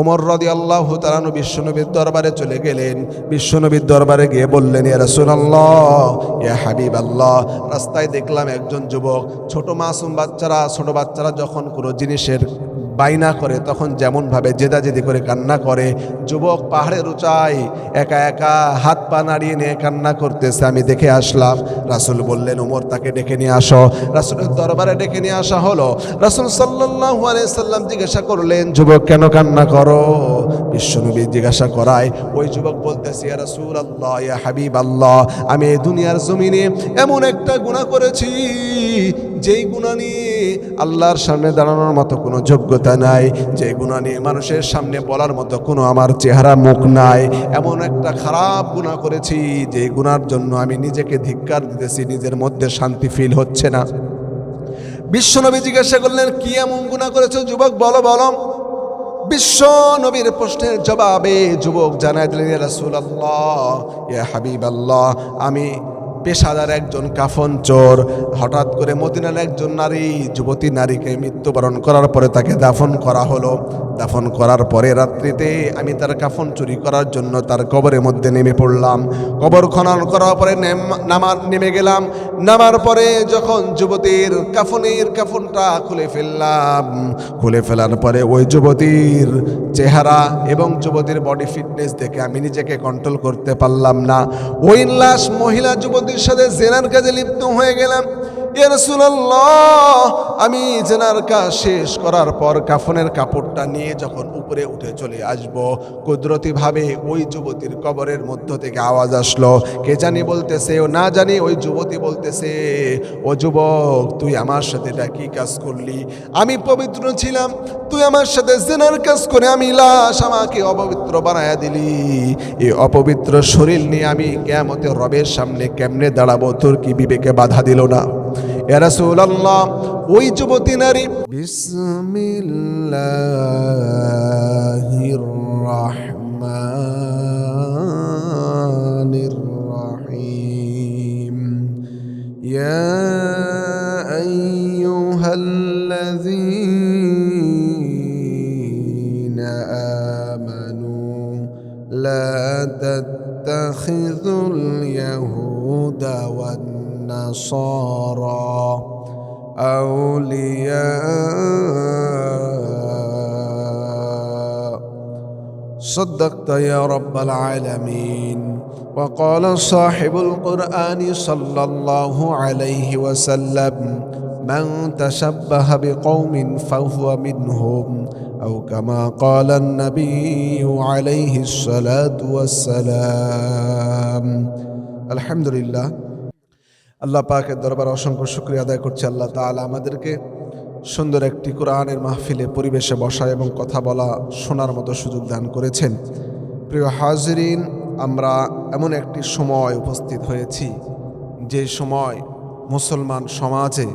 ওমর রদি আল্লাহ তালানু বিশ্বনবীর দরবারে চলে গেলেন। বিশ্বনবীর দরবারে গিয়ে বললেন, ইয়া সুনাল্লাহ ইয়া হাবিব আল্লাহ রাস্তায় দেখলাম একজন যুবক, ছোট মাসুম বাচ্চারা, ছোট বাচ্চারা যখন কোনো জিনিসের বাইনা করে, তখন যেমনভাবে জেদাজেদি করে কান্না করে, যুবক পাহাড়ের উঁচাই একা একা হাত পা নাড়িয়ে নিয়ে কান্না করতেছে। আমি দেখে আসলাম, রাসুল বললেন উমর তাকে ডেকে নিয়ে আসো। রাসুলের দরবারে ডেকে নিয়ে আসা হলো। রাসুল সাল্লাহ সাল্লাম জিজ্ঞাসা করলেন, যুবক, কেন কান্না করো? বিশ্বনবী জিজ্ঞাসা করায়, ওই যুবক বলতেছে, ইয়া রাসূল আল্লাহ ইয়া হাবিব আল্লাহ আমি এই দুনিয়ার জমিনে এমন একটা গুনাহ করেছি, যেই গুণা নিয়ে আল্লাহর সামনে দাঁড়ানোর মতো কোনো যোগ্যতা নাই যে গুণা নিয়ে মানুষের সামনে বলার মতো কোনো আমার চেহারা মুখ নাই, এমন একটা খারাপ গুণা করেছি যে গুণার জন্য আমি নিজেকে ধিক্কার দিতেছি, নিজের মধ্যে শান্তি ফিল হচ্ছে না। বিশ্বনবী জিজ্ঞাসা করলেন, কি এমন গুণা করেছ যুবক? বলো বলো। বিশ্ব নবীর প্রশ্নের জবাবে যুবক জানাই দিলেন রাসুল আল্লাহ ইয়া হাবিব আল্লাহ আমি পেশাদার একজন কাফন চোর, হঠাৎ করে মদিনার একজন নারী, যুবতী নারীকে মৃত্যুবরণ করার পরে তাকে দাফন করা হলো। দাফন করার পরে রাত্রিতে আমি তার কাফন চুরি করার জন্য তার কবরের মধ্যে নেমে পড়লাম। কবর খনন করার পরে নেম- নামার নেমে গেলাম। নামার পরে যখন যুবতীর কাফনের কাফনটা খুলে ফেললাম, খুলে ফেলার পরে ওই যুবতীর চেহারা এবং যুবতীর বডি ফিটনেস দেখে আমি নিজেকে কন্ট্রোল করতে পারলাম না। ওই লাশ মহিলা যুবতীর সাথে জেনার কাজে লিপ্ত হয়ে গেলাম। আমি জেনার কাজ শেষ করার পর কাফনের কাপড়টা নিয়ে যখন উপরে উঠে চলে আসব, কুদরতিভাবে ওই যুবতীর কবরের মধ্য থেকে আওয়াজ আসলো। কে জানি বলতেছে, ও না জানি, ওই যুবতী বলতেছে, ও যুবক, তুই আমার সাথে এটা কি কাজ করলি? আমি পবিত্র ছিলাম, তুই আমার সাথে জেনার কাজ করে আমি লাশ আমাকে অপবিত্র বানায়া দিলি। এই অপবিত্র শরীর নিয়ে আমি কেমতে রবের সামনে কেমনে দাঁড়াবো, তোর কি বিবেকে বাধা দিল না? ইয়া রাসূলুল্লাহ ওই যুবতী নারী বিসমিল্লাহির রহমানির রহিম ইয়া আইয়ুহাল্লাযীনা আমানু لا تتخذوا اليهود والنصارى أولياء. صدقت يا رب العالمين. وقال صاحب القرآن صلى الله عليه وسلم من تشبه بقوم فهو منهم. أو كما قال النبي عليه الصلاة والسلام. الحمد لله. আল্লাহ পাকের দরবার অসংখ্য শুক্রিয়া আদায় করছি। আল্লাহ তাআলা আমাদেরকে সুন্দর একটি কোরআনের মাহফিলে পরিবেশে বসা এবং কথা বলা শোনার মতো সুযোগ দান করেছেন। প্রিয় হাজরিন, আমরা এমন একটি সময় উপস্থিত হয়েছি, যে সময় মুসলমান সমাজে,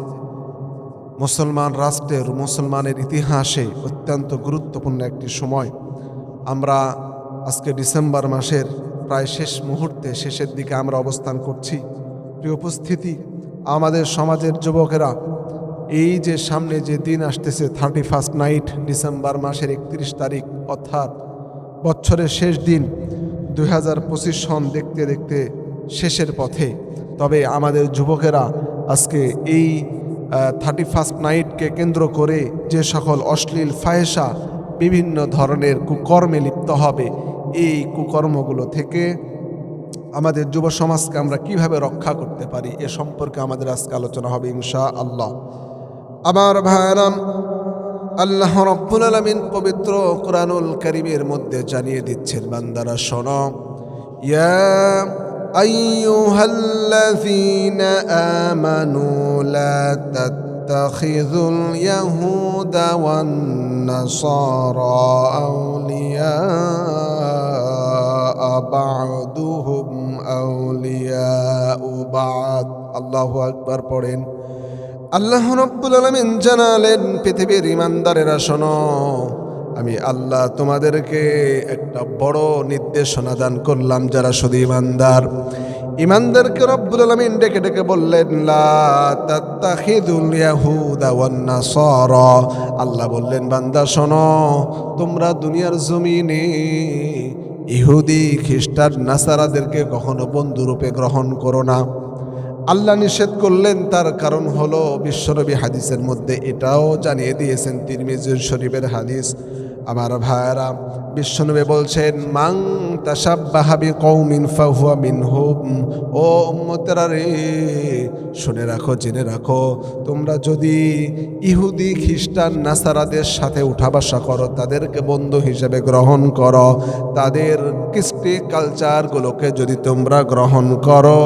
মুসলমান রাষ্ট্রের, মুসলমানের ইতিহাসে অত্যন্ত গুরুত্বপূর্ণ একটি সময়। আমরা আজকে ডিসেম্বর মাসের প্রায় শেষ মুহূর্তে শেষের দিকে আমরা অবস্থান করছি। প্রিয় উপস্থিতি আমাদের সমাজের যুবকেরা, এই যে সামনে যে দিন আসতেছে থার্টি ফার্স্ট নাইট ডিসেম্বর মাসের একত্রিশ তারিখ, অর্থাৎ বছরের শেষ দিন, দুই হাজার পঁচিশ সন দেখতে দেখতে শেষের পথে। তবে আমাদের যুবকেরা আজকে এই থার্টি ফার্স্ট নাইটকে কেন্দ্র করে যে সকল অশ্লীল ফাহেসা বিভিন্ন ধরনের কুকর্মে লিপ্ত হবে, এই কুকর্মগুলো থেকে আমাদের যুব সমাজকে আমরা কিভাবে রক্ষা করতে পারি এ সম্পর্কে আমাদের আজকে আলোচনা হবে ইনশা আল্লাহ আমার ভাইরাম আল্লাহ রব্বুল আলমিন পবিত্র কোরআনুল করিমের মধ্যে জানিয়ে দিচ্ছেন বান্দারা শোন ইয়া أيها الذين آمنوا لا تتخذوا اليهود والنصارى أولياء بعضهم আল্লাহ আকবার পড়েন। আল্লাহ রব্বুল আলমিন জানালেন, পৃথিবীর ইমানদারেরা শোনো, আমি আল্লাহ তোমাদেরকে একটা বড় নির্দেশনা দান করলাম যারা শুধু ইমানদার। ইমানদারকে রব্বুল আলমিন ডেকে ডেকে বললেন আল্লাহ বললেন, বান্দা, শোনো, তোমরা দুনিয়ার জমিনে ইহুদি, খ্রিস্টান, নাসারাদেরকে কখনো বন্ধুরূপে গ্রহণ করো না। আল্লাহ নিষেধ করলেন, তার কারণ হলো বিশ্বনবী হাদিসের মধ্যে এটাও জানিয়ে দিয়েছেন, তিরমিজুর শরীফের হাদিস। আমার ভাইয়েরা, বিশ্বনবী বলছেন মাং তাসাব বাহাবি কৌমিন ফাহুয়া মিন হুম ও উম্মতেরা রে শুনে রাখো, জেনে রাখো, তোমরা যদি ইহুদি, খ্রিস্টান, নাসারাদের সাথে উঠা বসা করো, তাদেরকে বন্ধু হিসেবে গ্রহণ করো, তাদের কৃষ্টি কালচারগুলোকে যদি তোমরা গ্রহণ করো,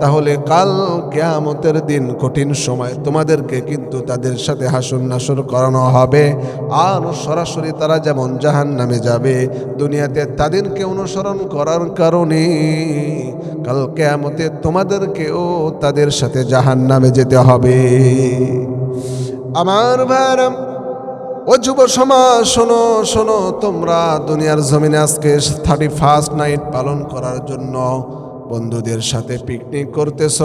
তাহলে কাল কেয়ামতের দিন কঠিন সময় তোমাদেরকে কিন্তু তাদের সাথে হাসুন নাসুর করানো হবে। আর সরাসরি তারা যেমন জাহান নামে যাবে, দুনিয়াতে তাদেরকে অনুসরণ করার কারণে কাল কেয়ামতে তোমাদেরকেও তাদের সাথে জাহান নামে যেতে হবে। আমার ভাইরাম, ও যুব সমাজ, শোনো শোনো, তোমরা দুনিয়ার জমিনে আজকে থার্টি ফার্স্ট নাইট পালন করার জন্য বন্ধুদের সাথে পিকনিক করতেছ।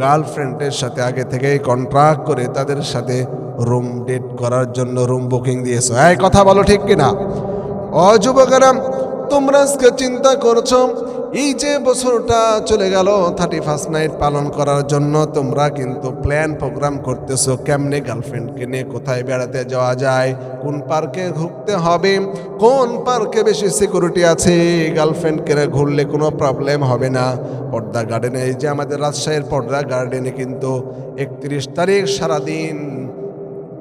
গার্লফ্রেন্ডের সাথে আগে থেকেই কন্ট্রাক্ট করে তাদের সাথে রুম ডেট করার জন্য রুম বুকিং দিয়েছ। এই কথা বলো ঠিক কিনা? ও যুবকেরা তোমরা আজকে চিন্তা করছ, এই যে বছরটা চলে গেল থার্টি ফার্স্ট নাইট পালন করার জন্য তোমরা কিন্তু প্ল্যান প্রোগ্রাম করতেছো, কেমনে গার্লফ্রেন্ডকে নিয়ে কোথায় বেড়াতে যাওয়া যায়, কোন পার্কে ঘুরতে হবে, কোন পার্কে বেশি সিকিউরিটি আছে গার্লফ্রেন্ডকে ঘুরলে কোনো প্রবলেম হবে না। পর্দা গার্ডেনে এই যে আমাদের রাজশাহীর পর্দা গার্ডেনে কিন্তু একত্রিশ তারিখ সারাদিন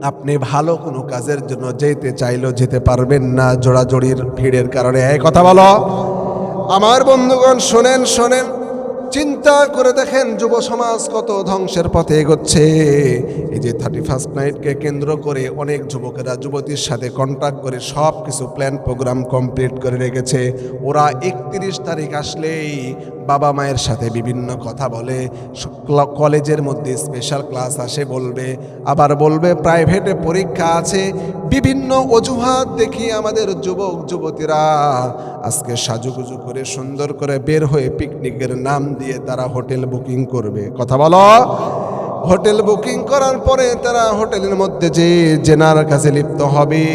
আপনি ভালো কোনো কাজের জন্য যেতে চাইলেও যেতে পারবেন না জোড়াজোড়ির ভিড়ের কারণে। এই কথা বলো। আমার বন্ধুগণ, শোনেন শোনেন। চিন্তা করে দেখেন যুব সমাজ কত ধ্বংসের পথে এগোচ্ছে। এই যে থার্টি ফার্স্ট নাইটকে কেন্দ্র করে অনেক যুবকেরা যুবতীর সাথে কন্ট্যাক্ট করে সব কিছু প্ল্যান প্রোগ্রাম কমপ্লিট করে রেখেছে। ওরা একত্রিশ তারিখ আসলেই বাবা মায়ের সাথে বিভিন্ন কথা বলে কলেজের মধ্যে স্পেশাল ক্লাস আসে বলবে, আবার বলবে প্রাইভেটে পরীক্ষা আছে, বিভিন্ন অজুহাত দেখি আমাদের যুবক, যুবতীরা। আজকে সাজুগুজু করে, সুন্দর করে বের হয়ে পিকনিকের নাম দিয়ে তারা হোটেল বুকিং করবে। কথা বলো? হোটেল বুকিং করার পরে তারা হোটেলের মধ্যে যে জেনার কাছে লিপ্ত হবে।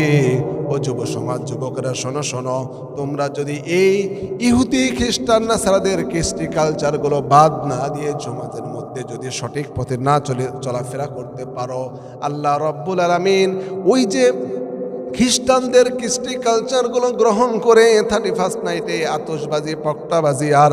ও যুব সমাজ, যুবকরা, শোনো শোনো, তোমরা যদি এই ইহুদি খ্রিস্টান না সারাদের কৃষ্টি কালচারগুলো বাদ না দিয়ে সমাজের মধ্যে যদি সঠিক পথে না চলে, চলাফেরা করতে পারো, আল্লাহ রব্বুল আলমিন ওই যে খ্রিস্টানদের কৃষ্টি কালচারগুলো গ্রহণ করে থার্টি ফার্স্ট নাইটে আতসবাজি পকটাবাজি আর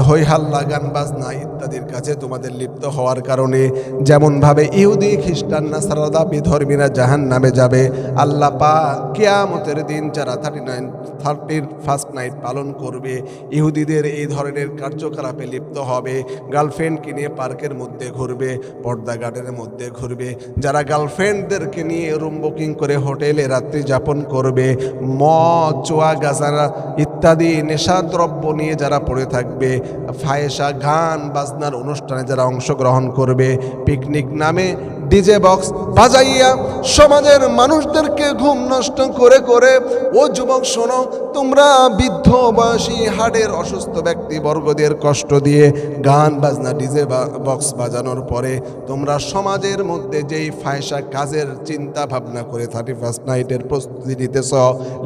হৈহাল্লা গান বাজনা ইত্যাদির কাছে তোমাদের লিপ্ত হওয়ার কারণে যেমনভাবে ইহুদি, খ্রিস্টান না সারদা বিধর্মীরা জাহান নামে যাবে আল্লাপা কেয়ামতের দিন যারা থার্টি নাইন থার্টির ফার্স্ট নাইট পালন করবে। ইহুদিদের এই ধরনের কার্যকলাপে লিপ্ত হবে। গার্লফ্রেন্ডকে নিয়ে পার্কের মধ্যে ঘুরবে, পর্দা গার্ডেনের মধ্যে ঘুরবে। যারা গার্লফ্রেন্ডদেরকে নিয়ে রুম বুকিং করে হোটেলে রাত্রি যাপন করবে ম চোয়া গাজারা ইত্যাদি নেশাদ্রব্য নিয়ে যারা পড়ে থাকবে, ফায়েসা, গান, বাজনার অনুষ্ঠানে যারা অংশগ্রহণ করবে, পিকনিক নামে ডিজে বক্স বাজাইয়া সমাজের মানুষদেরকে ঘুম নষ্ট করে করে, ও যুবক, শোনো, তোমরা বৃদ্ধ বয়সী হাড়ের অসুস্থ ব্যক্তি বর্গদের কষ্ট দিয়ে গান বাজনা, ডিজে বক্স বাজানোর পরে তোমরা সমাজের মধ্যে যেই ফায়সা কাজের চিন্তা ভাবনা করে থার্টি ফার্স্ট নাইটের প্রস্তুতি নিতেছ,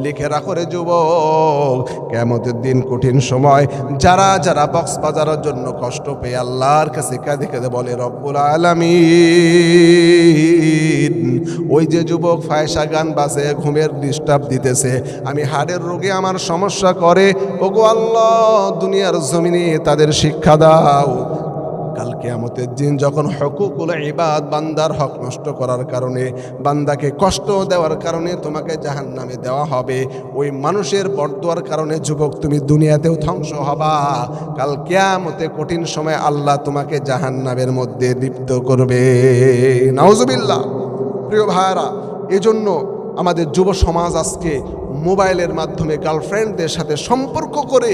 লিখে রাখো রে যুবক কেমতের দিন কঠিন সময়, যারা যারা বক্স বাজানোর জন্য কষ্ট পেয়ে আল্লাহর কাছে কাঁদে কাঁদে বলে, রব্বুল আলামিন। ওই যে যুবক ফায়সা গান বাজে, ঘুমের ডিস্টার্ব দিতেছে। আমি হাড়ের রোগে আমার সমস্যা করে। ওগো আল্লাহ, দুনিয়ার জমিনে তাদের শিক্ষা দাও। কাল কেয়ামতের দিন যখন হকুকুল ইবাদ বান্দার হক নষ্ট করার কারণে, বান্দাকে কষ্ট দেওয়ার কারণে তোমাকে জাহান নামে দেওয়া হবে, ওই মানুষের বরদোয়ার কারণে যুবক তুমি দুনিয়াতেও ধ্বংস হবা। কাল কেয়ামতে কঠিন সময় আল্লাহ তোমাকে জাহান নামের মধ্যে লিপ্ত করবে। নাউজুবিল্লাহ। প্রিয় ভাইরা এজন্য আমাদের যুব সমাজ আজকে মোবাইলের মাধ্যমে গার্লফ্রেন্ডদের সাথে সম্পর্ক করে,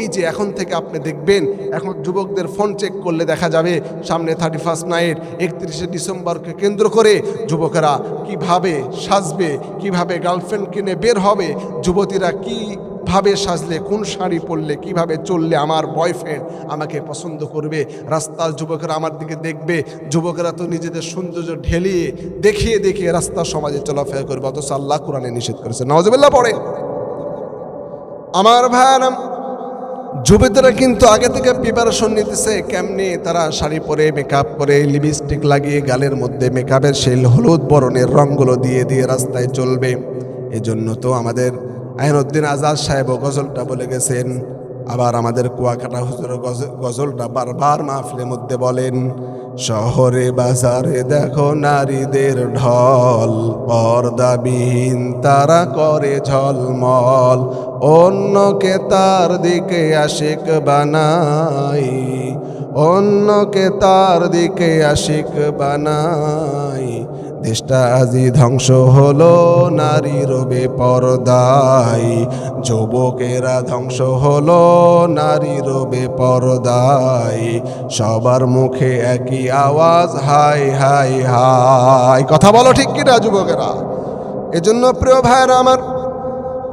এই যে এখন থেকে আপনি দেখবেন, এখন যুবকদের ফোন চেক করলে দেখা যাবে সামনে থার্টি ফার্স্ট নাইট একত্রিশে ডিসেম্বরকে কেন্দ্র করে যুবকেরা কীভাবে সাজবে, কীভাবে গার্লফ্রেন্ড কিনে বের হবে, যুবতীরা কি ভাবে সাজলে, কোন শাড়ি পরলে, কীভাবে চললে আমার বয়ফ্রেন্ড আমাকে পছন্দ করবে? রাস্তার যুবকেরা আমার দিকে দেখবে, যুবকেরা তো নিজেদের সৌন্দর্য ঢেলিয়ে দেখিয়ে দেখিয়ে রাস্তার সমাজে চলাফেরা করবে, অথচ আল্লাহ কোরআনে নিষেধ করেছে। নওয়াজবিল্লাহ পড়ে। আমার ভাইয়ারাম যুবতীরা কিন্তু আগে থেকে প্রিপারেশন নিতেছে কেমনি তারা শাড়ি পরে মেকআপ করে লিপস্টিক লাগিয়ে গালের মধ্যে মেকআপের সেই হলুদ বরণের রঙগুলো দিয়ে দিয়ে রাস্তায় চলবে। এজন্য তো আমাদের আইনুদ্দিন আজাদ সাহেব গজলটা বলে গেছেন। আবার আমাদের কুয়াকাটা হুজুর গজ- গজলটা বারবার মাহফিলের মধ্যে বলেন, শহরে বাজারে দেখো নারীদের ঢল, পর্দাবিহীন তারা করে ঝলমল অন্যকে তার দিকে আশিক বানাই অন্যকে তার দিকে আশিক বানাই। দেশটা আজি ধ্বংস হলো নারী রবে পর্দায় যুবকেরা ধ্বংস হলো নারী রবে পর্দায় সবার মুখে একই আওয়াজ, হাই হাই হাই। কথা বলো ঠিক কিনা যুবকেরা? এজন্য প্রিয় ভাইয়েরা আমার,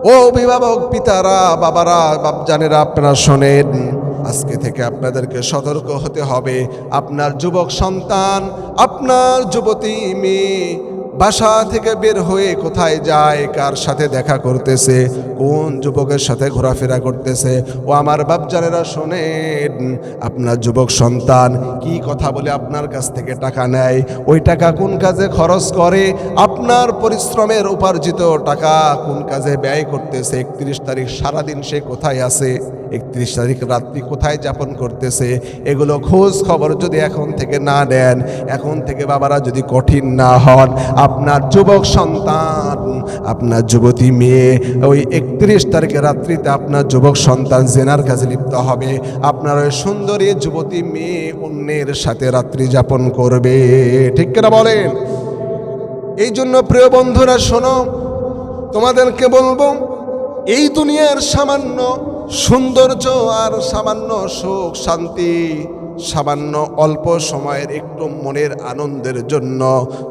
ও অভিভাবক পিতারা, বাবারা, বাপজানেরা, আপনারা শোনেন। আজকে থেকে আপনাদেরকে সতর্ক হতে হবে। আপনার যুবক সন্তান, আপনার যুবতী মেয়ে বাসা থেকে বের হয়ে কোথায় যায়, কার সাথে দেখা করতেছে, কোন যুবকের সাথে ঘোরাফেরা করতেছে, ও আমার বাপজানেরা শোনেন, আপনার যুবক সন্তান কি কথা বলে আপনার কাছ থেকে টাকা নেয়, ওই টাকা কোন কাজে খরচ করে, আপনার পরিশ্রমের উপার্জিত টাকা কোন কাজে ব্যয় করতেছে, একত্রিশ তারিখ সারাদিন সে কোথায় আছে? একত্রিশ তারিখ রাত্রি কোথায় যাপন করতেছে? এগুলো খোঁজ খবর যদি এখন থেকে না দেন এখন থেকে বাবারা যদি কঠিন না হন, আপনার যুবক সন্তান, আপনার যুবতী মেয়ে, ওই একত্রিশ তারিখে রাত্রিতে আপনার যুবক সন্তান জেনার কাজে লিপ্ত হবে। আপনার ওই সুন্দরী যুবতী মেয়ে অন্যের সাথে রাত্রি যাপন করবে। ঠিক কিনা বলেন? এই জন্য প্রিয় বন্ধুরা, শোনো, তোমাদেরকে বলব, এই দুনিয়ার সামান্য সৌন্দর্য আর সামান্য সুখ, শান্তি, সামান্য অল্প সময়ের একটু মনের আনন্দের জন্য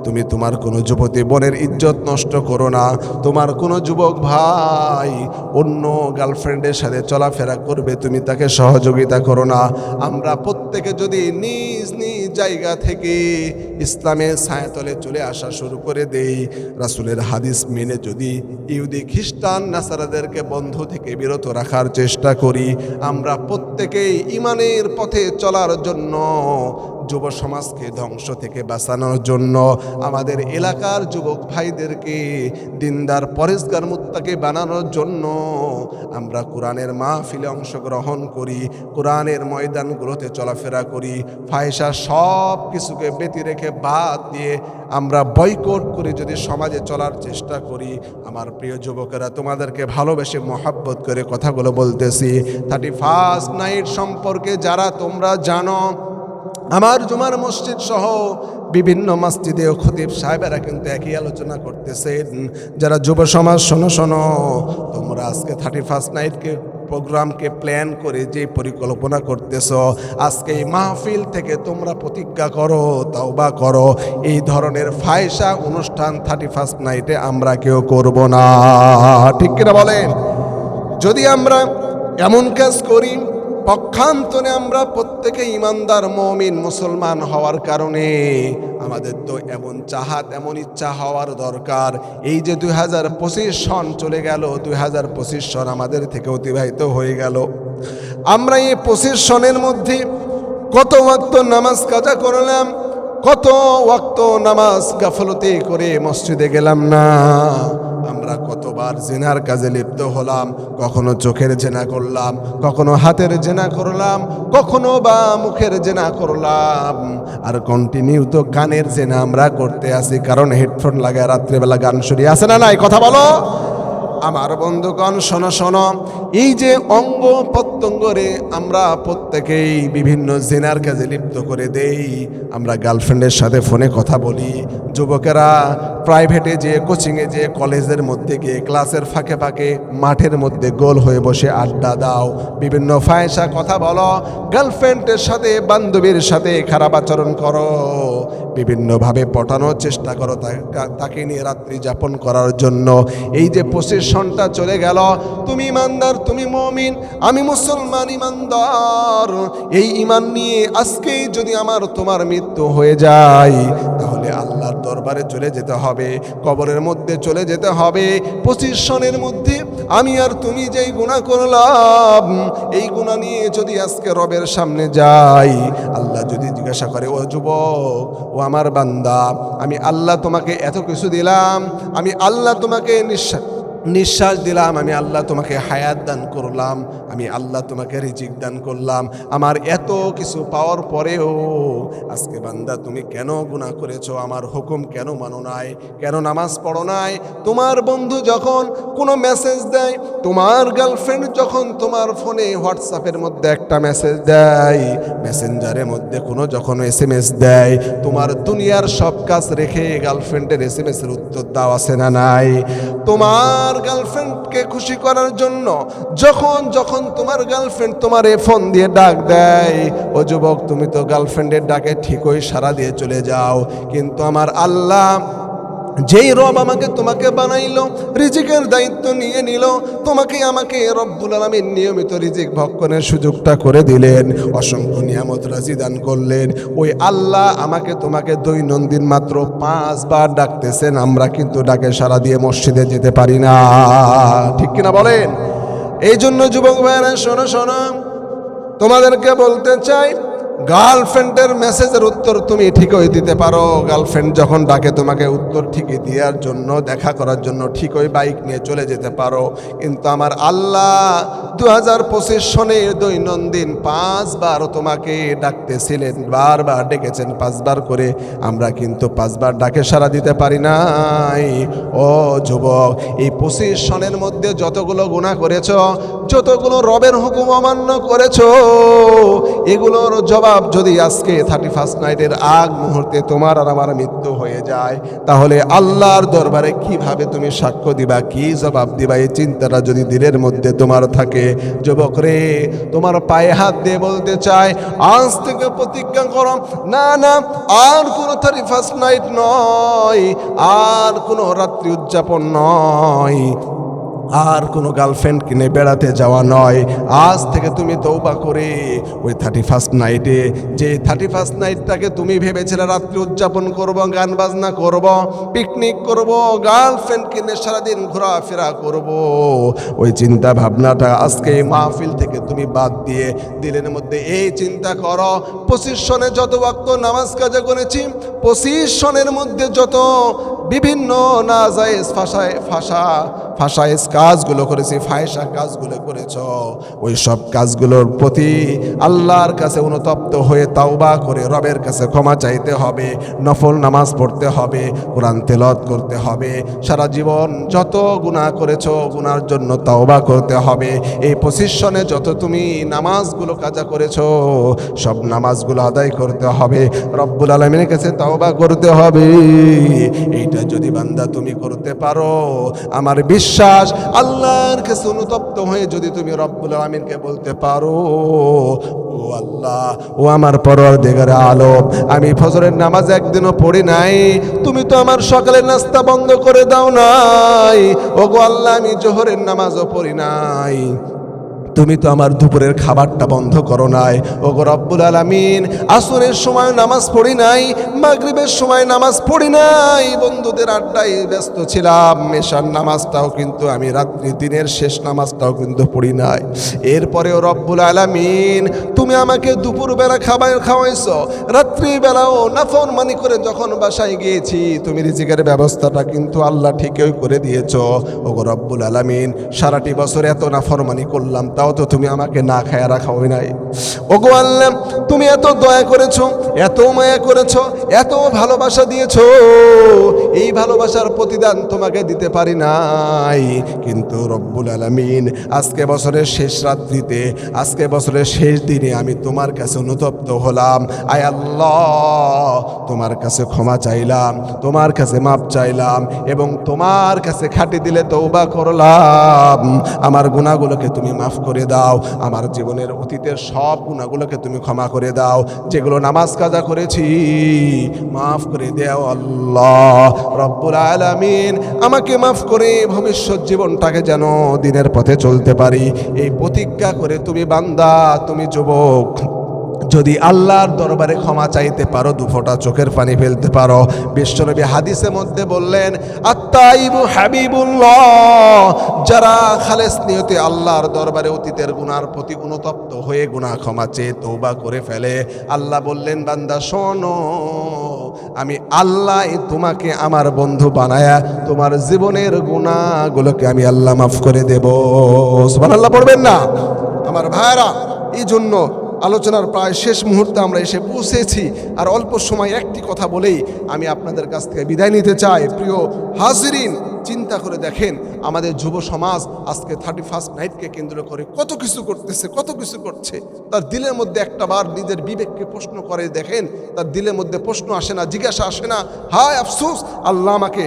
তুমি তোমার কোনো যুবতী বোনের ইজ্জত নষ্ট করো না। তোমার কোনো যুবক ভাই, অন্য গার্লফ্রেন্ডের সাথে চলাফেরা করবে, তুমি তাকে সহযোগিতা করো না। আমরা প্রত্যেকে যদি নিজ নিজ জায়গা থেকে ইসলামের ছায়াতলে চলে আসা শুরু করে দেই। রাসুলের হাদিস মেনে যদি ইহুদি, খ্রিস্টান, নাসারাদেরকে বন্ধ থেকে বিরত রাখার চেষ্টা করি, আমরা প্রত্যেকেই ইমানের পথে চলার জন্য যুব সমাজকে ধ্বংস থেকে বাঁচানোর জন্য আমাদের এলাকার যুবক ভাইদেরকে দিনদার পরেশগার মুত্তাকে বানানোর জন্য আমরা কোরআনের মাহফিলে অংশগ্রহণ করি, কোরআনের ময়দানগুলোতে চলাফেরা করি ফায়সা সব কিছুকে ব্যতি রেখে বাদ দিয়ে আমরা বয়কট করে যদি সমাজে চলার চেষ্টা করি, আমার প্রিয় যুবকেরা, তোমাদেরকে ভালোবেসে মহাব্বত করে কথাগুলো বলতেছি। থার্টি ফার্স্ট নাইট সম্পর্কে যারা তোমরা জানো আমার জুমার মসজিদ সহ বিভিন্ন মসজিদে খতিব সাহেবেরা কিন্তু একই আলোচনা করতেছেন। যারা যুব সমাজ, শোনো শোনো, তোমরা আজকে থার্টি ফার্স্ট নাইটকে প্রোগ্রামকে প্ল্যান করে যে পরিকল্পনা করতেছ, আজকে এই মাহফিল থেকে তোমরা প্রতিজ্ঞা করো, তাওবা করো। এই ধরনের ফায়সা অনুষ্ঠান থার্টি ফার্স্ট নাইটে আমরা কেউ করব না। ঠিক কিনা বলেন? যদি আমরা এমন কাজ করি পক্ষান্তরে আমরা প্রত্যেকে ইমানদার মমিন মুসলমান হওয়ার কারণে আমাদের তো এমন চাহাত, এমন ইচ্ছা হওয়ার দরকার। এই যে দুই হাজার পঁচিশ সন চলে গেল, দুই হাজার পঁচিশ সন আমাদের থেকে অতিবাহিত হয়ে গেল। আমরা এই পঁচিশ সনের মধ্যে কত ওয়াক্ত নামাজ কাজা করলাম, কত ওয়াক্ত নামাজ গাফলতি করে মসজিদে গেলাম না। আমরা কতবার জেনার কাজে লিপ্ত হলাম, কখনো চোখের জেনা করলাম, কখনো হাতের জেনা করলাম, কখনো বা মুখের জেনা করলাম। আর কন্টিনিউ তো গানের জেনা আমরা করতে আসি, কারণ হেডফোন লাগায় রাত্রেবেলা গান শুনি। আসে না নাই? কথা বলো। আমার বন্ধুগণ, শোনো শোনো। এই যে অঙ্গ প্রত্যঙ্গরে আমরা প্রত্যেকেই বিভিন্ন জেনার কাজে লিপ্ত করে দেই, আমরা গার্লফ্রেন্ডের সাথে ফোনে কথা বলি, যুবকেরা প্রাইভেটে যে কোচিংয়ে যে কলেজের মধ্যে গিয়ে, ক্লাসের ফাঁকে ফাঁকে, মাঠের মধ্যে গোল হয়ে বসে আড্ডা দাও, বিভিন্ন ফায়সা কথা বলো, গার্লফ্রেন্ডের সাথে, বান্ধবীর সাথে খারাপ আচরণ করো, বিভিন্নভাবে পটানোর চেষ্টা করো তাকে নিয়ে রাত্রি যাপন করার জন্য। এই যে পজিশনটা চলে গেল। তুমি ইমানদার, তুমি মমিন, আমি মুসলমান ইমানদার। এই ইমান নিয়ে আজকেই যদি আমার, তোমার মৃত্যু হয়ে যায়, তাহলে আল্লাহর দরবারে চলে যেতে হবে, কবরের মধ্যে চলে যেতে হবে, পজিশনের মধ্যে। আমি আর তুমি যেই গুণা করলাম, এই গুণা নিয়ে যদি আজকে রবের সামনে যাই, আল্লাহ যদি জিজ্ঞাসা করে, ও যুবক, ও আমার বান্দা, আমি আল্লাহ তোমাকে এত কিছু দিলাম, আমি আল্লাহ তোমাকে নিঃশ্বাস নিঃশ্বাস দিলাম, আমি আল্লাহ তোমাকে হায়াত দান করলাম, আমি আল্লাহ তোমাকে রিজিক দান করলাম। আমার এত কিছু পাওয়ার পরেও আজকে বান্দা তুমি কেন গুনাহ করেছ? আমার হুকুম কেন মানো নাই? কেন নামাজ পড়ো নাই? তোমার বন্ধু যখন কোনো মেসেজ দেয়, তোমার গার্লফ্রেন্ড যখন তোমার ফোনে হোয়াটসঅ্যাপের মধ্যে একটা মেসেজ দেয় মেসেঞ্জারের মধ্যে কোনো যখন এস এম এস দেয়, তোমার দুনিয়ার সব কাজ রেখে গার্লফ্রেন্ডের এস এম এসের উত্তর দাও আছে না নাই? তোমার গার্লফ্রেন্ডকে খুশি করার জন্য যখন যখন তোমার গার্লফ্রেন্ড তোমার এ ফোন দিয়ে ডাক দেয়, ও যুবক, তুমি তো গার্লফ্রেন্ডের ডাকে ঠিকই সারা দিয়ে চলে যাও। কিন্তু আমার আল্লাহ যেই রব আমাকে তোমাকে বানাইলো, রিজিকের দায়িত্ব নিয়ে নিল, তোমাকে আমাকে রব্বুল আলমীর নিয়মিত রিজিক ভক্ষণের সুযোগটা করে দিলেন, অসংখ্য নিয়ামত রাজি দান করলেন। ওই আল্লাহ আমাকে তোমাকে দৈনন্দিন মাত্র পাঁচবার ডাকতেছেন, আমরা কিন্তু ডাকে সারা দিয়ে মসজিদে যেতে পারি না। ঠিক কিনা বলেন? এই জন্য যুবক ভাইয়েরা, শোনো শোনো। তোমাদেরকে বলতে চাই গার্লফ্রেন্ডের মেসেজের উত্তর তুমি ঠিকই দিতে পারো। গার্লফ্রেন্ড যখন ডাকে, তোমাকে উত্তর ঠিকই দেওয়ার জন্য, দেখা করার জন্য ঠিকই বাইক নিয়ে চলে যেতে পারো। কিন্তু আমার আল্লাহ দু হাজার পঁচিশ সনে দৈনন্দিন পাঁচবার তোমাকে ডাকতেছিলেন, বারবার ডেকেছেন, পাঁচবার করে। আমরা কিন্তু পাঁচবার ডাকে সারা দিতে পারি নাই। ও যুবক, এই পঁচিশ সনের মধ্যে যতগুলো গুণা করেছ, যতগুলো রবের হুকুম অমান্য করেছ, এগুলোর জবাব যদি আজকে থার্টি ফার্স্ট নাইটের আগ মুহূর্তে তোমার আর আমার মৃত্যু হয়ে যায়, তাহলে আল্লাহর দরবারে কীভাবে তুমি সাক্ষ্য দিবা, কি জবাব দিবা? এই চিন্তাটা যদি দিলের মধ্যে তোমার থাকে, যুবক রে, তোমার পায়ে হাত দিয়ে বলতে চাই, আজ থেকে প্রতিজ্ঞা করো, না না, আর কোনো থার্টি ফার্স্ট নাইট নয়, আর কোনো রাত্রি উদযাপন নয়। আর কোনো গার্লফ্রেন্ড কিনে বেড়াতে যাওয়া নয়। আজ থেকে তুমি তৌবা করে ওই থার্টি ফার্স্ট নাইটে যে থার্টি ফার্স্ট নাইটটাকে তুমি ভেবেছিলে রাত্রি উদযাপন করব, গান বাজনা করব পিকনিক করব গার্লফ্রেন্ড কিনে সারাদিন ঘোরাফেরা করব, ওই চিন্তা ভাবনাটা আজকে মাহফিল থেকে তুমি বাদ দিয়ে দিলের মধ্যে এই চিন্তা করো। পঁচিশ সনে যত ওয়াক্ত নামাজ কাজা করেছি পঁচিশ সনের মধ্যে যত বিভিন্ন না যায় ফাঁসায়, ফাঁসা ফাঁসাইজ কাজগুলো করেছি ফায়সা কাজগুলো করেছ। ওই সব কাজগুলোর প্রতি আল্লাহর কাছে অনুতপ্ত হয়ে তাওবা করে রবের কাছে ক্ষমা চাইতে হবে, নফল নামাজ পড়তে হবে, কোরআন তেলত করতে হবে। সারা জীবন যত গুনাহ করেছ গুনার জন্য তাওবা করতে হবে। এই পজিশনে যত তুমি নামাজগুলো কাজা করেছ, সব নামাজগুলো আদায় করতে হবে। রব্বুল আলমিনের কাছে তাওবা করতে হবে। এইটা যদি বান্দা তুমি করতে পারো, আমার বিশ্বাস আল্লাহর কাছে অনুতপ্ত হয়ে যদি তুমি রব্বুল আলমিনকে বলতে পারো, ও আল্লাহ, ও আমার পরর দেগার আলম, আমি ফজরের নামাজ একদিনও পড়ি নাই, তুমি তো আমার সকালের নাস্তা বন্ধ করে দাও নাই ও গো আল্লাহ, আমি জোহরের নামাজও পড়ি নাই। তুমি তো আমার দুপুরের খাবারটা বন্ধ করো নাই। ও গো রব্বুল আলামিন, আসরের সময় নামাজ পড়ি নাই, মাগরিবের সময় নামাজ পড়ি নাই। বন্ধুদের আড্ডায় ব্যস্ত ছিলাম, মেশার নামাজটাও কিন্তু আমি রাত্রি দিনের শেষ নামাজটাও কিন্তু পড়ি নাই। এরপরেও রব্বুল আলামিন, তুমি আমাকে দুপুরবেলা খাবার খাওয়াইছো, রাত্রিবেলাও নাফর মানি করে যখন বাসায় গিয়েছি, তুমি রিজিকের ব্যবস্থাটা কিন্তু আল্লাহ ঠিকই করে দিয়েছ। ও গো রব্বুল আলামিন, সারাটি বছর এত নাফরমানি করলাম তাও তো, তুমি আমাকে না খায়া রাখাও নাই। ওগো আল্লাহ, তুমি এত দয়া করেছ, এত মায়া করেছ, এত ভালোবাসা দিয়েছ, এই ভালোবাসার প্রতিদান তোমাকে দিতে পারি নাই। কিন্তু রব্বুল আলামিন, আজকে বছরের শেষ রাত্রিতে, আজকে বছরের শেষ দিনে আমি তোমার কাছে অনুতপ্ত হলাম। আয় আল্লাহ, তোমার কাছে ক্ষমা চাইলাম, তোমার কাছে মাপ চাইলাম, এবং তোমার কাছে খাটি দিলে তৌবা করলাম। আমার গুণাগুলোকে তুমি মাফ করে দাও। আমার জীবনের অতীতের সব গুণাগুলোকে তুমি ক্ষমা করে দাও। যেগুলো নামাজ কাজা করেছি, মাফ করে দেও আল্লাহ। রব্বুল আলামিন, আমাকে মাফ করে ভবিষ্যৎ জীবনটাকে যেন দিনের পথে চলতে পারি। এই প্রতিজ্ঞা করে তুমি বান্দা, তুমি যুবক। যদি আল্লাহর দরবারে ক্ষমা চাইতে পারো, দু দুফোটা চোখের পানি ফেলতে পারো। বিশ্বনবী হাদিসের মধ্যে বললেন আত্মাইবু হাবিবুল্লাহ। যারা খালেস নিয়তে আল্লাহর দরবারে অতীতের গুনার প্রতি অনুতপ্ত হয়ে গুনাহ ক্ষমা চেয়ে তৌবা করে ফেলে, আল্লাহ বললেন, বান্দা, শোনো, আমি আল্লাহ তোমাকে আমার বন্ধু বানায়া তোমার জীবনের গুণাগুলোকে আমি আল্লাহ মাফ করে দেব। সুবহানাল্লাহ, পড়বেন না? আমার ভাইরা এই জন্য আলোচনার প্রায় শেষ মুহূর্তে আমরা এসে পৌঁছেছি। আর অল্প সময় একটি কথা বলেই আমি আপনাদের কাছ থেকে বিদায় নিতে চাই। প্রিয় হাজিরিন, চিন্তা করে দেখেন, আমাদের যুব সমাজ আজকে থার্টি ফার্স্ট নাইটকে কেন্দ্র করে কত কিছু করতেছে, কত কিছু করছে। তার দিলের মধ্যে একটা বার নিজের বিবেককে প্রশ্ন করে দেখেন, তার দিলের মধ্যে প্রশ্ন আসে না, জিজ্ঞাসা আসে না, হায় আফসোস, আল্লাহ আমাকে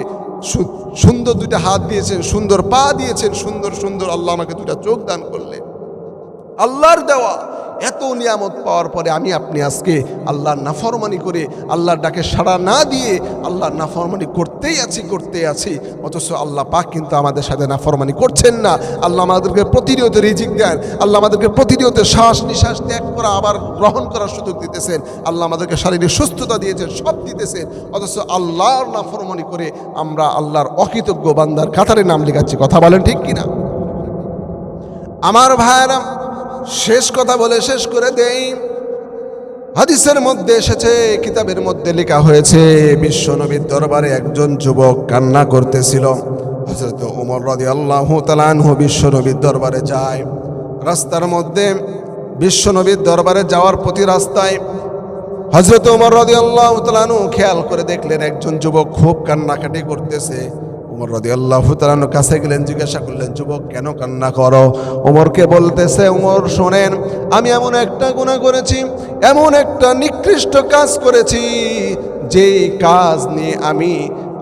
সুন্দর দুইটা হাত দিয়েছেন, সুন্দর পা দিয়েছেন, সুন্দর সুন্দর, আল্লাহ আমাকে দুটা চোখ দান করলেন। আল্লাহর দেওয়া এত নিয়ামত পাওয়ার পরে আমি আপনি আজকে আল্লাহর নাফরমানি করে আল্লাহর ডাকে সাড়া না দিয়ে আল্লাহর নাফরমানি করতেই আছি করতেই আছি। অথচ আল্লাহ পাক কিন্তু আমাদের সাথে নাফরমানি করছেন না। আল্লাহ আমাদেরকে প্রতিনিয়ত রিজিক দেন। আল্লাহ আমাদেরকে প্রতিনিয়ত শ্বাস নিঃশ্বাস ত্যাগ করা, আবার গ্রহণ করার সুযোগ দিতেছেন। আল্লাহ আমাদেরকে শারীরিক সুস্থতা দিয়েছেন, সব দিতেছেন। অথচ আল্লাহর নাফরমানি করে আমরা আল্লাহর অকৃতজ্ঞ বান্দার কাতারে নাম লেখাচ্ছি। কথা বলেন ঠিক কিনা? আমার ভাইয়েরা শেষ কথা বলে শেষ করে দেই। হাদিসের মধ্যে এসেছে, কিতাবের মধ্যে লেখা হয়েছে বিশ্ব নবীর দরবারে একজন যুবক কান্না করতেছিল। হজরত উমর রদি আল্লাহ তালানহু বিশ্ব নবীর দরবারে যায়। রাস্তার মধ্যে বিশ্ব নবীর দরবারে যাওয়ার প্রতি রাস্তায় হজরত উমর রদি আল্লাহ তালানহু খেয়াল করে দেখলেন একজন যুবক খুব কান্নাকাটি করতেছে। উমর রদি আল্লাহ কাছে গেলেন, জিজ্ঞাসা করলেন, যুবক, কেন কান্না করো? ওমরকে বলতেছে ওমর শোনেন, আমি এমন একটা গুণা করেছি, এমন একটা নিকৃষ্ট কাজ করেছি, যেই কাজ নিয়ে আমি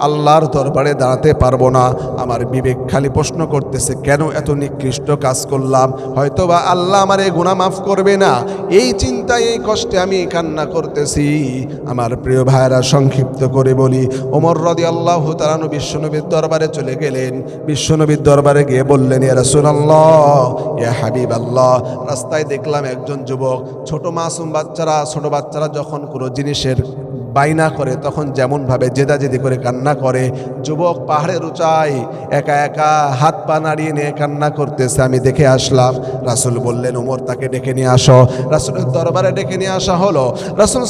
আল্লাহর দরবারে দাঁড়াতে পারব না। আমার বিবেক খালি প্রশ্ন করতেছে, কেন এত নিকৃষ্ট কাজ করলাম? হয়তোবা আল্লাহ আমার এই গুণা মাফ করবে না। এই চিন্তায়, এই কষ্টে আমি কান্না করতেছি। আমার প্রিয় ভাইয়েরা, সংক্ষিপ্ত করে বলি, ওমর রদি আল্লাহ তালানু বিশ্বনবীর দরবারে চলে গেলেন। বিশ্বনবীর দরবারে গিয়ে বললেন, ইয়া রাসূলুল্লাহ, ইয়া হাবিব আল্লাহ রাস্তায় দেখলাম একজন যুবক, ছোট মাসুম বাচ্চারা, ছোট বাচ্চারা যখন কোনো জিনিসের বাইনা করে, তখন যেমনভাবে জেদাজেদি করে কান্না করে, যুবক পাহাড়ের উঁচাই একা একা হাত পা নাড়িয়ে নিয়ে কান্না করতেছে। আমি দেখে আসলাম, রাসুল বললেন, ওমর, তাকে ডেকে নিয়ে আসো। রাসুলের দরবারে ডেকে নিয়ে আসা হলো। রাসুল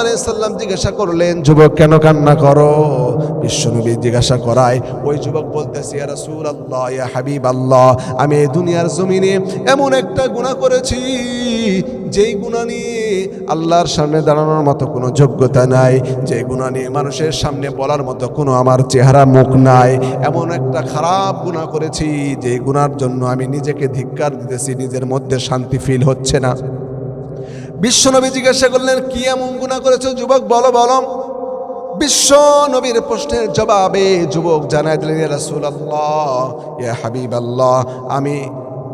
আলাইহি সাল্লাম জিজ্ঞাসা করলেন, যুবক, কেন কান্না করো? বিশ্বনবী জিজ্ঞাসা করায়, ওই যুবক বলতেছে রাসূল আল্লাহ হাবিব আল্লাহ আমি এই দুনিয়ার জমিনে এমন একটা গুণা করেছি যেই গুণা নিয়ে আল্লাহর সামনে দাঁড়ানোর মতো কোনো যোগ্যতা নাই যে গুণা নিয়ে মানুষের সামনে বলার মতো কোনো আমার চেহারা মুখ নাই, এমন একটা খারাপ গুণা করেছি যে গুণার জন্য আমি নিজেকে ধিক্কার দিতেছি, নিজের মধ্যে শান্তি ফিল হচ্ছে না। বিশ্বনবী জিজ্ঞাসা করলেন, কি এমন গুণা করেছ যুবক? বলো বলো। বিশ্ব নবীর প্রশ্নের জবাবে যুবক জানাই দিলেন রাসুল আল্লাহ হাবিব আল্লাহ আমি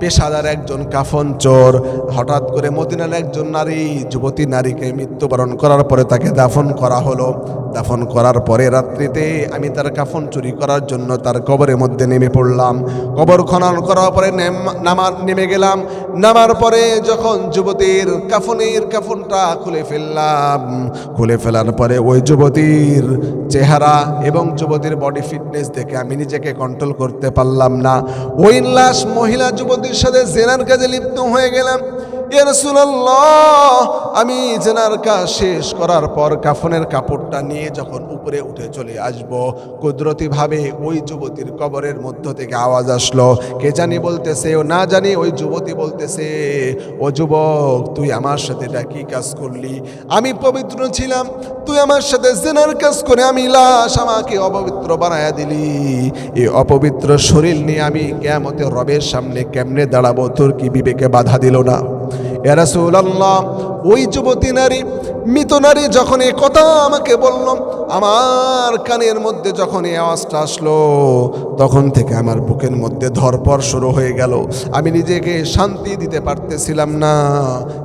পেশাদার একজন কাফন চোর, হঠাৎ করে মদিনার একজন নারী, যুবতী নারীকে মৃত্যুবরণ করার পরে তাকে দাফন করা হলো। দাফন করার পরে রাত্রিতে আমি তার কাফন চুরি করার জন্য তার কবরের মধ্যে নেমে পড়লাম। কবর খনন করার পরে নেম- নামার নেমে গেলাম। নামার পরে যখন যুবতীর কাফনের কাফনটা খুলে ফেললাম, খুলে ফেলার পরে ওই যুবতীর চেহারা এবং যুবতীর বডি ফিটনেস দেখে আমি নিজেকে কন্ট্রোল করতে পারলাম না। ওই লাশ মহিলা যুবতীর সাথে জেনার কাজে লিপ্ত হয়ে গেলাম। আমি জেনার কাজ শেষ করার পর কাফনের কাপড়টা নিয়ে যখন উপরে উঠে চলে আসব, কুদরতিভাবে ওই যুবতীর কবরের মধ্য থেকে আওয়াজ আসলো। কে জানি বলতেছে, ও না জানি, ওই যুবতী বলতেছে, ও যুবক, তুই আমার সাথে এটা কি কাজ করলি? আমি পবিত্র ছিলাম, তুই আমার সাথে জেনার কাজ করে আমি লাশ আমাকে অপবিত্র বানায়া দিলি। এই অপবিত্র শরীর নিয়ে আমি কেমতে রবের সামনে কেমনে দাঁড়াবো, তোর কি বিবেকে বাধা দিল না? এরাসুল্লাহ ওই যুবতী নারী, মৃত নারী যখন এই কথা আমাকে বলল, আমার কানের মধ্যে যখন এই আওয়াজটা আসলো, তখন থেকে আমার বুকের মধ্যে ধরপর শুরু হয়ে গেল। আমি নিজেকে শান্তি দিতে পারতেছিলাম না,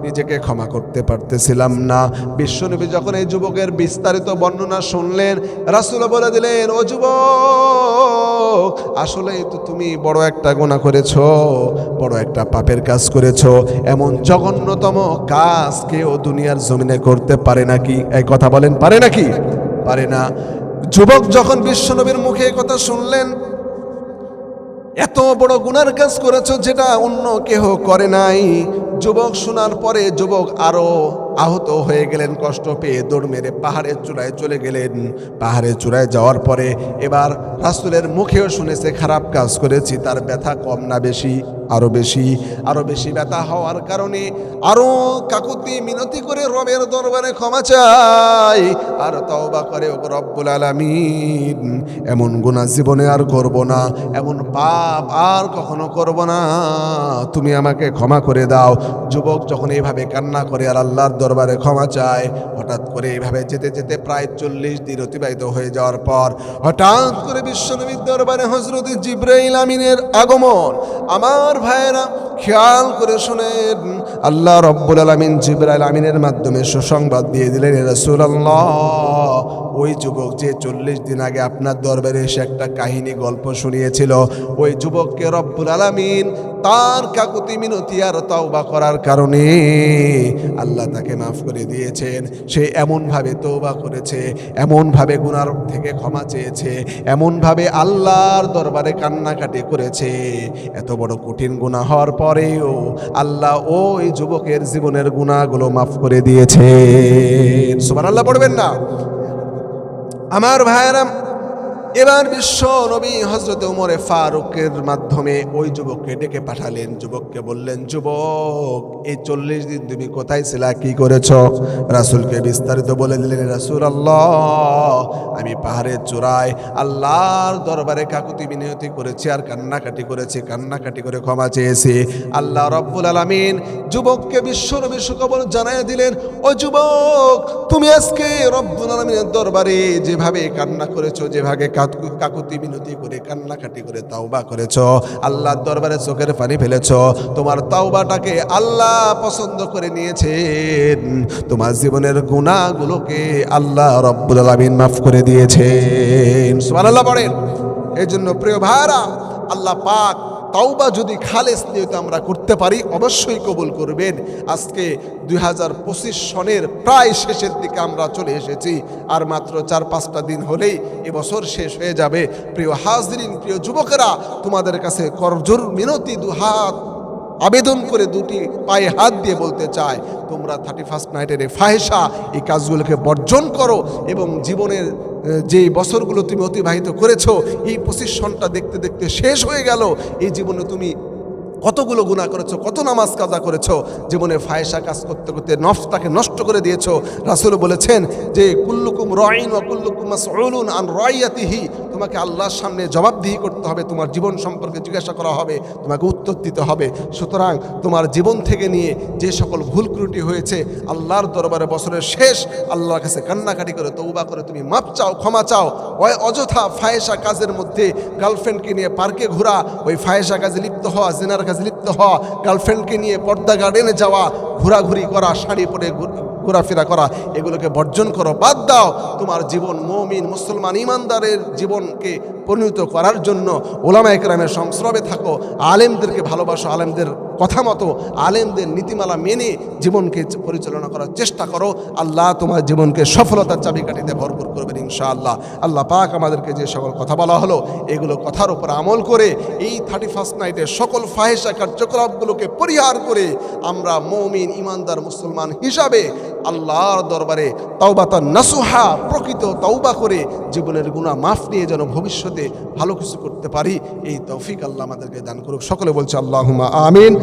নিজেকে ক্ষমা করতে পারতেছিলাম না। বিশ্বনবী যখন এই যুবকের বিস্তারিত বর্ণনা শুনলেন, রাসুল বলে দিলেন, ও যুবক, আসলে তো তুমি বড় একটা গোনা করেছ, বড় একটা পাপের কাজ করেছ। এমন জঘন্যতম কাজ কেউ দুনিয়ার জমিনে করতে পারে নাকি? এই কথা বলেন, পারে নাকি? পারে না। যুবক যখন বিশ্বনবীর মুখে কথা শুনলেন, এত বড় গুনার কাজ করেছ যেটা অন্য কেহ করে নাই। যুবক শোনার পরে যুবক আরও আহত হয়ে গেলেন, কষ্ট পেয়ে দৌড় মেরে পাহাড়ের চূড়ায় চলে গেলেন। পাহাড়ের চূড়ায় যাওয়ার পরে এবার রাসুলের মুখেও শুনেছে খারাপ কাজ করেছি, তার ব্যথা কম না বেশি আরও বেশি আরও বেশি ব্যথা হওয়ার কারণে আরও কাকুতি মিনতি করে রবের দরবারে ক্ষমা চাই, আর তওবা করে ও রব্বুল আলামিন। এমন গুনাহ জীবনে আর করব না, এমন পাপ আর কখনো করব না। তুমি আমাকে ক্ষমা করে দাও। যুবক যখন এইভাবে কান্না করে আর আল্লাহর ক্ষমা চায়। হঠাৎ করে এইভাবে যেতে যেতে প্রায় চল্লিশ দিন অতিবাহিত হয়ে যাওয়ার পর হঠাৎ করে বিশ্বনবীর দরবারে হজরত জিব্রাইল আমিনের আগমন। আমার ভাইয়েরা খেয়াল করে শুনেন, আল্লাহ রব্বুল আলমিন জিব্রাইল আমিনের মাধ্যমে সুসংবাদ দিয়ে দিলেন রাসূলুল্লাহ ওই যুবক যে চল্লিশ দিন আগে আপনার দরবারে এসে একটা কাহিনী গল্প শুনিয়েছিল, ওই যুবককে রব্বুল আলামিন তার কাকুতি মিনতি আর তওবা করার কারণে আল্লাহ তাকে মাফ করে দিয়েছেন। সে এমনভাবে তওবা করেছে, এমনভাবে গুনার থেকে ক্ষমা চেয়েছে, এমনভাবে আল্লাহর দরবারে কান্নাকাটি করেছে। এত বড় কঠিন গুনাহ হওয়ার পরেও আল্লাহ ওই যুবকের জীবনের গুনাহগুলো মাফ করে দিয়েছে সুবহানাল্লাহ, পড়বেন না? আমার ভাইয়েরা এবার বিশ্ব নবী হজরত উমরে ফারুকের মাধ্যমে ওই যুবককে ডেকে পাঠালেন। যুবককে বললেন, যুবক, এই চল্লিশ দিন তুমি কোথায় ছিলা? কি করেছ? রাসুলকে বিস্তারিত বলে দিলেন রাসুল আল্লাহ আমি পাহাড়ের চূড়ায় আল্লাহর দরবারে কাকুতি বিনতি করেছি আর কান্নাকাটি করেছি, কান্নাকাটি করে ক্ষমা চেয়েছি। আল্লাহ রব্বুল আলমিন যুবককে বিশ্ব নবী সুখবর জানাই দিলেন, ও যুবক, তুমি আজকে রব্বুল আলমিনের দরবারে যেভাবে কান্না করেছ, যেভাবে কাকুতি মিনতি করে, কান্নাকাটি করে, তাওবা করেছ। আল্লাহর দরবারে চোখের পানি ফেলেছ। তোমার তাওবাটাকে আল্লাহ পছন্দ করে নিয়েছেন। তোমার জীবনের গুণাগুলোকে আল্লাহ রব্বুল আলমিন মাফ করে দিয়েছেন। সুবহানাল্লাহ পড়েন এই জন্য প্রিয় ভাইরা আল্লাহ পাক তাওবা যদি খালেস নিয়ত আমরা করতে পারি, অবশ্যই কবুল করবেন। আজকে দুই হাজার পঁচিশ সনের প্রায় শেষের দিকে আমরা চলে এসেছি, আর মাত্র চার পাঁচটা দিন হলেই এবছর শেষ হয়ে যাবে। প্রিয় হাজরিন, প্রিয় যুবকেরা, তোমাদের কাছে করজোর মিনতি, দুহাত আবেদন করে দুটি পায়ে হাত দিয়ে বলতে চায়, তোমরা থার্টি ফার্স্ট নাইটের এই ফাহেসা এই কাজগুলোকে বর্জন করো এবং জীবনের যে বছরগুলো তুমি অতিবাহিত করেছ, এই পঁচিশ দেখতে দেখতে শেষ হয়ে গেল। এই জীবনে তুমি কতগুলো গুণা করেছ, কত নামাজ কাজা করেছ, জীবনে ফায়সা কাজ করতে করতে নফসটাকে নষ্ট করে দিয়েছ। রাসুল বলেছেন যে, কুল্লুকুম রয়িন ও কুল্লুকুম মাসউলুন আন রয়াতিহি তোমাকে আল্লাহর সামনে জবাবদিহি করতে হবে, তোমার জীবন সম্পর্কে জিজ্ঞাসা করা হবে, তোমাকে উত্তর দিতে হবে। সুতরাং তোমার জীবন থেকে নিয়ে যে সকল ভুল ত্রুটি হয়েছে, আল্লাহর দরবারে বছরের শেষ আল্লাহর কাছে কান্নাকাটি করে তৌবা করে তুমি মাপ চাও, ক্ষমা চাও। ওই অযথা ফায়েসা কাজের মধ্যে গার্লফ্রেন্ডকে নিয়ে পার্কে ঘোরা, ওই ফায়েসা কাজে লিপ্ত হওয়া, জেনার কাজে লিপ্ত হওয়া, গার্লফ্রেন্ডকে নিয়ে পর্দা গার্ডেনে যাওয়া, ঘোরাঘুরি করা, শাড়ি পরে ঘোরাফেরা করা, এগুলোকে বর্জন করো, বাদ দাও। তোমার জীবন মমিন, মুসলমান ইমানদারের জীবনকে পরিণত করার জন্য ওলামা একরামের সংস্রবে থাকো। আলেমদেরকে ভালোবাসো, আলেমদের কথা মতো, আলেমদের নীতিমালা মেনে জীবনকে পরিচালনা করার চেষ্টা করো। আল্লাহ তোমার জীবনকে সফলতার চাবিকাঠিতে ভরপুর করবেন ইনশাআল্লাহ। আল্লাহ পাক আমাদেরকে যে সকল কথা বলা হলো, এগুলো কথার উপর আমল করে এই থার্টি ফার্স্ট নাইটে সকল ফাহেসা কার্যকলাপগুলোকে পরিহার করে আমরা মৌমিন, ইমানদার, মুসলমান হিসাবে আল্লাহর দরবারে তাওবা তাওবাতা নাসুহা, প্রকৃত তাওবা করে জীবনের গুণা মাফ নিয়ে যেন ভবিষ্যতে ভালো কিছু করতে পারি, এই তৌফিক আল্লাহ আমাদেরকে দান করুক। সকলে বলছে আল্লাহুমা আমিন।